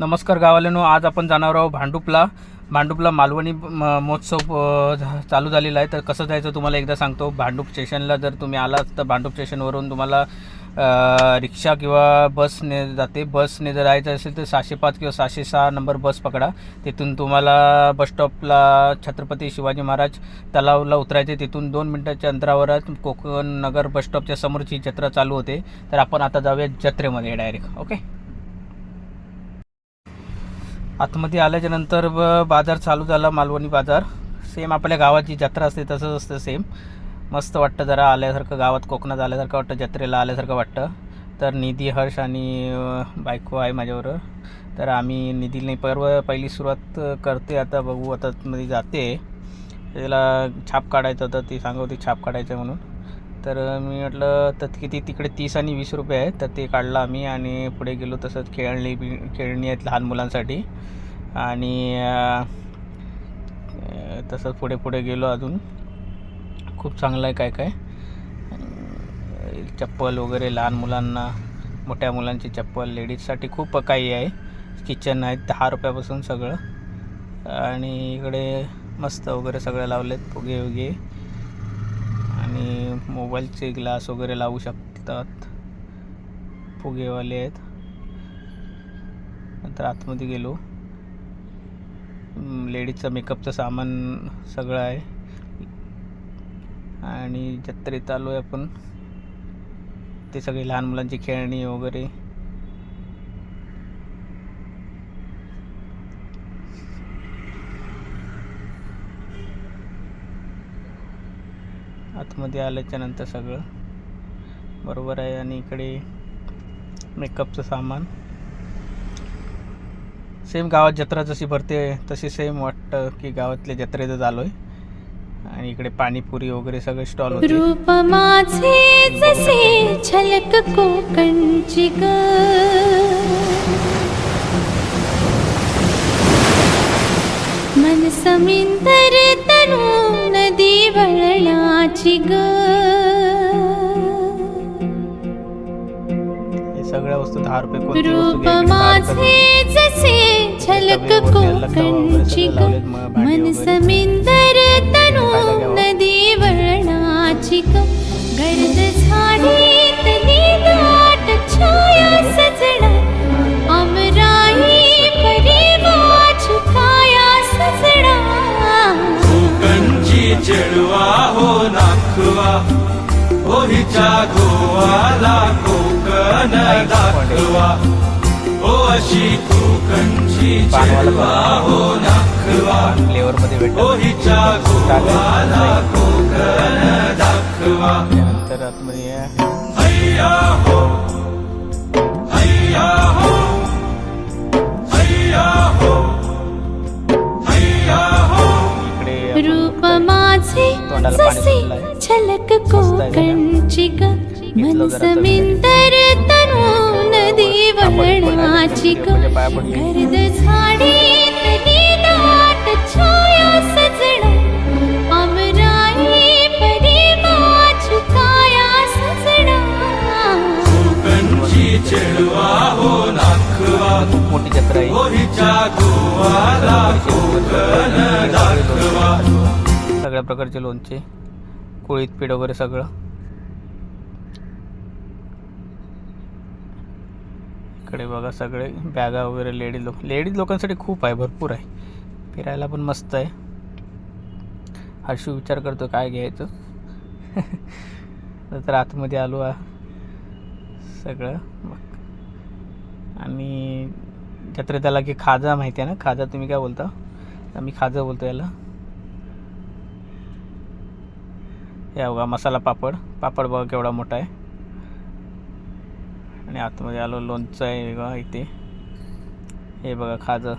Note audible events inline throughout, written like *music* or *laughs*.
नमस्कार गावाल्यानो आज आपण जाणार आहोत भांडुपला. भांडुपला मालवणी म- महोत्सव चालू झालेला आहे. तर कसं जायचं तुम्हाला एकदा सांगतो. भांडूप स्टेशनला जर तुम्ही आलात तर भांडूप स्टेशनवरून तुम्हाला रिक्षा किंवा बसने जाते. बसने जर जायचं असेल तर सहाशे पाच किंवा सहाशे सहा नंबर बस पकडा. तिथून तुम्हाला बसस्टॉपला छत्रपती शिवाजी महाराज तलावला उतरायचे. तिथून दोन मिनटाच्या अंतरावरच कोकण नगर बसस्टॉपच्या समोरची जत्रा चालू होते. तर आपण आता जाऊया जत्रेमध्ये डायरेक्ट ओके आतमध्ये आल्याच्यानंतर ब- बाजार चालू झाला मालवणी बाजार. सेम आपल्या गावाची जत्रा असते तसंच असतं सेम मस्त वाटतं जरा आल्यासारखं गावात कोकणात आल्यासारखं वाटतं जत्रेला आल्यासारखं वाटतं. तर निधी हर्ष आणि बायको आहे माझ्याबरोबर. तर आम्ही निधीने पर्व पहिली सुरुवात करते आता बघू आता मध्ये जाते. त्याला छाप काढायचं होतं ती सांगत होती छाप काढायचं म्हणून. तर मी म्हटलं तर किती तिकडे तीस आणि वीस रुपये आहेत. तर ते काढलं आम्ही आणि पुढे गेलो तसंच खेळणी बी खेळणी आहेत लहान मुलांसाठी. आणि तसंच पुढे पुढे गेलो अजून. खूप चांगलं आहे काय काय. चप्पल वगैरे लहान मुलांना मोठ्या मुलांची चप्पल लेडीजसाठी खूप काही आहे. किचन आहेत दहा रुपयापासून सगळं. आणि इकडे मस्त वगैरे सगळं लावलेत फुगे वगे आणि मोबाईलचे ग्लास वगैरे लावू शकतात. फुगेवाले आहेत. नंतर आतमध्ये गेलो. लेडीजचं मेकअपचं सामान सगळं आहे. आणि जत्रेत आलो आहे आपण. ते सगळे लहान मुलांची खेळणी वगैरे. आतमध्ये आल्याच्यानंतर सगळं बरोबर आहे. आणि इकडे मेकअपचं सामान. सेम गावात जत्रा जशी भरते तशी सेम वाटतं की गावातल्या जत्रेतच आलो आहे. आणि इकडे पाणीपुरी वगैरे सगळे स्टॉल होते. रूप माझे जसे छलक कोकणची ग. मन समिंदर तनू नदी वळणाची ग सगळ्या वस्तू दहा रुपये रूप माझे. जसे वगैरे कोकणची ग मन वगैरे. हो हिच्या गोवाला कोकण दाखवा. हो अशी कोकणची चेडवा हो नाखवा फ्लेवर मध्ये भेटत हो हिच्या गोवाला कोकण दाखवा. त्यानंतर आतमध्ये या. हैया हो. हैया हो. हैया हो. हैया हो. रूप माझे तोंडाला पाणी ना? कोकणची ग मन. समिंदर तनु नदी वळणाची ग म्हणजे पाया पडली. गर्द झाडीतली दाट छाया सजणा अमराई परिवाच काया सजणा कोकणची चेडवा हो नाखवा खूप मोठी जत्रा आहे हिच्या गोवाला कोकण दाखवा सगळ्या प्रकारचे लोणचे कुळीत पीठ वगैरे सगळं? इकडे बघा सगळे बॅगा वगैरे लेडीज लोक लेडीज लोकांसाठी खूप आहे भरपूर आहे. फिरायला पण मस्त आहे. हर्षू विचार करतो काय घ्यायचं. *laughs* तर आतमध्ये आलो आ सगळं मग आणि जत्रेत आला की खाजा माहिती आहे ना? खाजा तुम्ही काय बोलता? मी खाजा बोलतो याला. हे बघा मसाला पापड. पापड बघा केवढा मोठा आहे. आणि आतमध्ये आलो लोणचं आहे बघा इथे. हे बघा खाजं.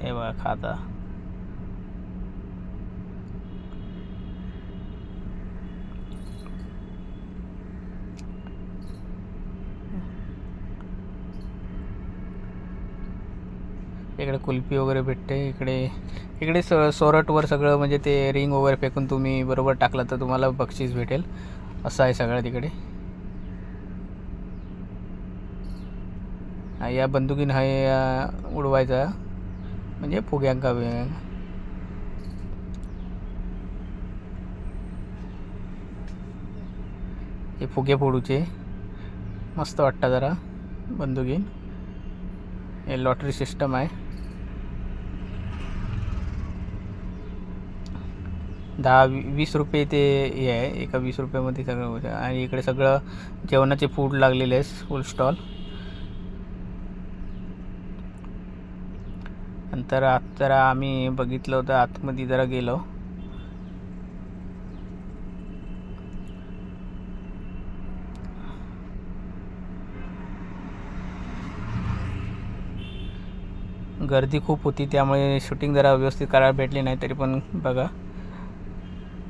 हे बघा खाजा. इकडे कुल्फी वगैरे भेटते इकडे इकडे स सोरटवर सगळं म्हणजे ते रिंग वगैरे फेकून तुम्ही बरोबर टाकलं तर तुम्हाला बक्षीस भेटेल. असं आहे सगळं तिकडे. या बंदुकीन हा उडवायचा. म्हणजे फुग्यांका बिग्यांका. हे फुगे फोडूचे. मस्त वाटतं जरा बंदुकीन. हे लॉटरी सिस्टम आहे. दहा वी वीस रुपये ते हे आहे. एका वीस रुपयामध्ये सगळं होतं. आणि इकडे सगळं जेवणाचे फूड लागलेले आहे फुल स्टॉल नंतर आत जरा आम्ही बघितलं होतं आतमध्ये जरा गेलो. गर्दी खूप होती त्यामुळे शूटिंग जरा व्यवस्थित करायला भेटली नाही तरी पण बघा.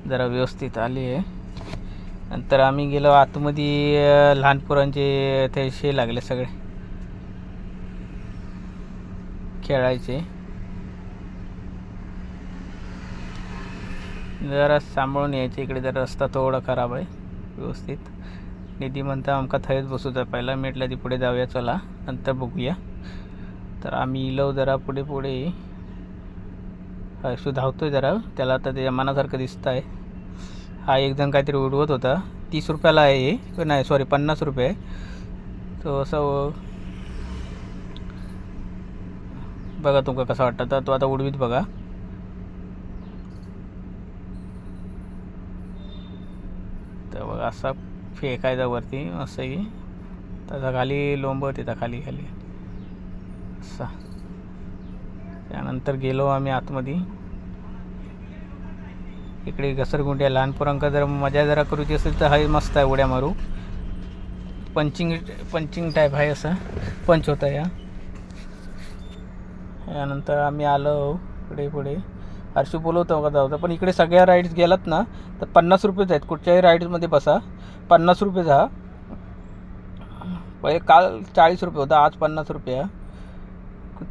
जरा व्यवस्थित आली आहे. नंतर आम्ही गेलो आतमध्ये लहान पोरांचे ते शे लागले सगळे. खेळायचे. जरा सांभाळून यायचे इकडे जरा रस्ता थोडा खराब आहे. व्यवस्थित. निधी म्हणता आमका थंयच बसूचा पहिला मिटला ती पुढे जाऊया चला. नंतर बघूया. तर आम्ही इलो जरा पुढे पुढे. धावतो धावतोय जरा. त्याला आता त्याच्या मनासारखं दिसत आहे हा एकजण काहीतरी उडवत होता. तीस रुपयाला आहे हे. पण नाही सॉरी पन्नास रुपये तो असं बघा तुमका कसा वाटतं. तर तो आता उडवीत बघा. तर बघा असा फेकायचा वरती असं की त्याचा खाली लोंब तिथं खाली खाली. असा. त्यानंतर गेलो आम्ही आतमध्ये. इकडे घसरगुंड्या लहान पोरांका जर मजा जरा करूची असेल तर हाय मस्त आहे उड्या मारू. पंचिंग पंचिंग टाईप आहे असं पंच होता या. यानंतर आम्ही आलो पुढे पुढे. हर्षू बोलवतो का जाऊ पण इकडे सगळ्या राईड्स गेलात ना तर पन्नास रुपयेच आहेत. कुठच्याही राईड्समध्ये बसा. पन्नास रुपयेचा हा पहिले काल चाळीस रुपये होता आज पन्नास रुपये हा.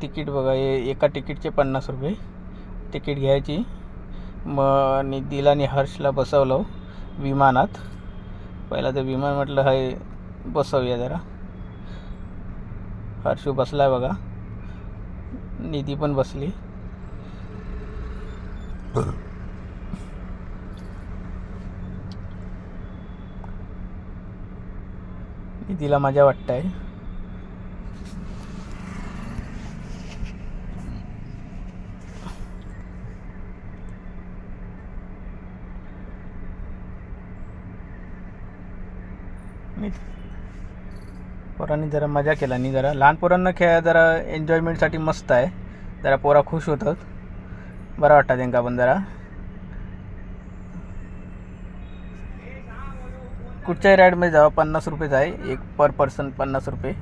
तिकीट बघा हे एका तिकीटचे पन्नास रुपये. तिकीट घ्यायची. मग निधीला आणि हर्षला बसवलं हो, विमानात. पहिला तर विमान म्हटलं हे बसवूया जरा. हर्षू बसलाय बघा. निधी पण बसली. निधीला मजा वाटत पोरांनी जरा मजा केला नाही जरा लहान पोरांना खेळ जरा एन्जॉयमेंटसाठी मस्त आहे. जरा पोरा खुश होतात. बरं वाटतं त्यांना पण जरा. कुठच्याही राईडमध्ये जावं पन्नास रुपयेच आहे. एक पर पर्सन पन्नास रुपये.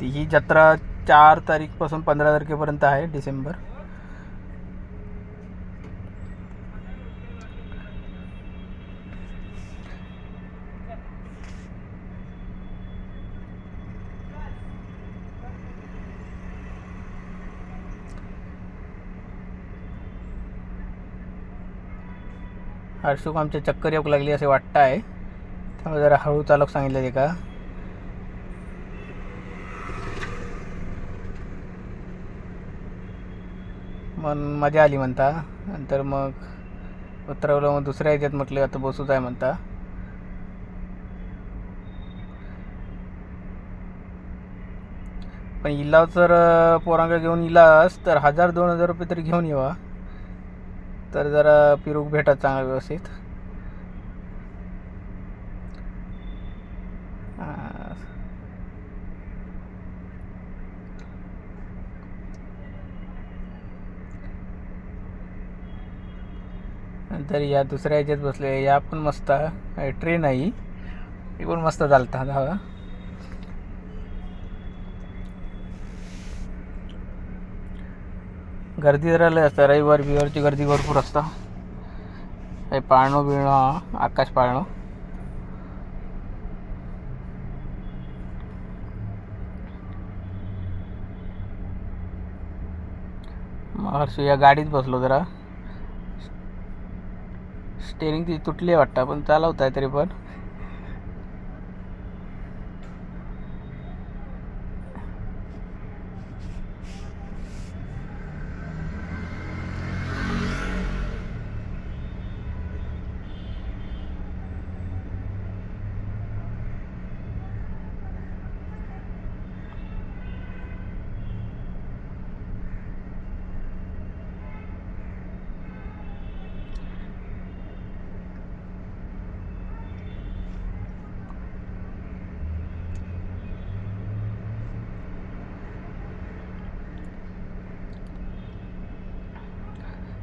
ती ही जत्रा चार तारीखपासून पंधरा तारखेपर्यंत आहे डिसेंबर. हर्षूक आमच्या चक्कर येऊ लागली असे वाटतं आहे त्यामुळे जरा हळू चालक सांगितलं ते का? मग मजा आली म्हणता. नंतर मग उतरवलं मग दुसऱ्या ह्याच्यात म्हटलं आता बसूच आहे म्हणता. पण इलाव जर अं, घेऊन इलास तर हजार दोन हजार रुपये तरी घेऊन येवा. तर जरा पिरूक भेटा चांगला व्यवस्थित. नंतर या दुसऱ्या ह्याच्यात बसले या पण मस्त ट्रेन आहे. ही. पण मस्त चालता धावा गर्दी जरा लय असतं. रविवार बिवारची गर्दी भरपूर असतं. हे पाळणं बिळणं आकाश पाळणं. मग या गाडीत बसलो जरा. स्टेरिंग ती तुटली आहे वाटतं पण चालवत आहे तरी पण.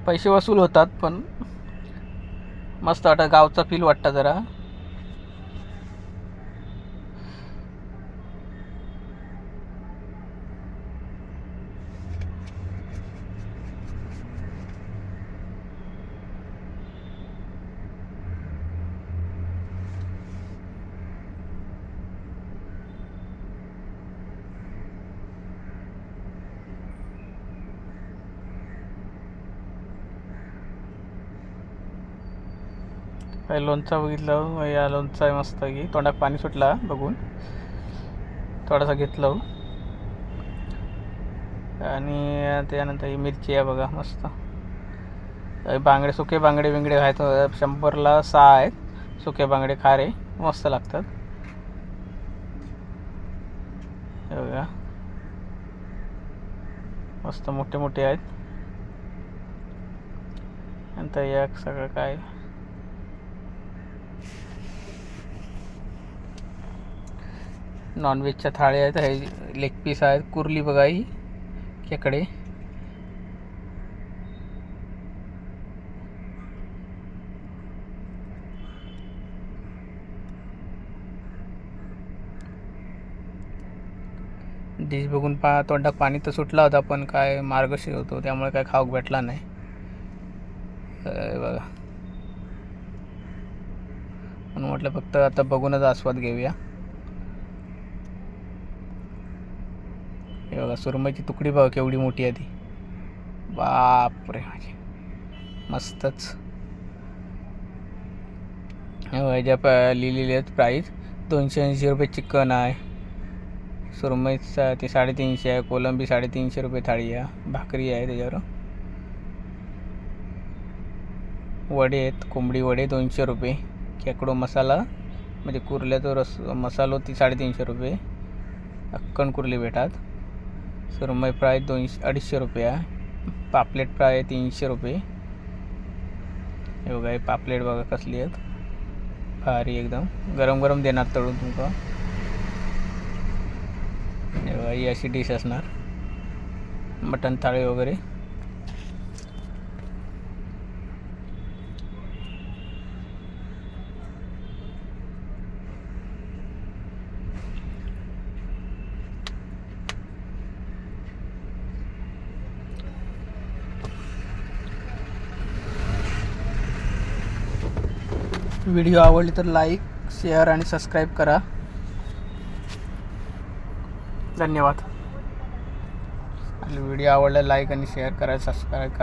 पैसे वसूल होतात पण मस्त वाटतं गावचा फील वाटतं जरा. काही लोणचा बघितलं या लोणचा आहे मस्त की. तोंडात पाणी सुटला बघून. थोडासा घेतलं. आणि त्यानंतर ही मिरची आहे बघा मस्त. बांगडे सुके बांगडे बिंगडे आहेत. शंभरला सहा आहेत. सुके बांगडे खारे मस्त लागतात. हे बघा. मस्त मोठे मोठे आहेत. नंतर या सगळं काय? नॉनव्हेजच्या थाळ्या आहेत हे लेग पीस आहेत कुर्ली बघा ही खेकडे. डिश बघून पा तोंडात पाणी तर सुटला होता पण काय मार्गशीर होतो त्यामुळे काय खाऊक भेटला नाही. बघा. म्हणून म्हटलं फक्त आता बघूनच आस्वाद घेऊया. हे बघा सुरमईची तुकडी बघा केवढी मोठी आहे ती. बापरे माझी. मस्तच. ह्याच्या प लिहिलेली आहेत प्राईस दोनशे ऐंशी रुपये चिकन आहे. सुरमईचा ती साडेतीनशे आहे कोलंबी साडेतीनशे रुपये थाळी आहे. भाकरी आहे त्याच्यावर. वडे आहेत कोंबडी वडे दोनशे रुपये. खेकडो मसाला म्हणजे कुर्ल्याचा रस मसालो ती साडेतीनशे रुपये. अक्कन कुर्ली भेटात. सुरमई फ्राय दोनशे अडीचशे रुपये आहे. पापलेट फ्राय तीनशे रुपये. हे बघा हे पापलेट बघा कसली आहेत. भारी एकदम. गरम गरम देणार तळून तुमका हे बघा ही अशी डिश असणार. मटन थाळी वगैरे. व्हिडिओ आवडली तर लाईक शेअर आणि सबस्क्राईब करा. धन्यवाद. आणि व्हिडिओ आवडला लाईक आणि शेअर करा सबस्क्राईब करा.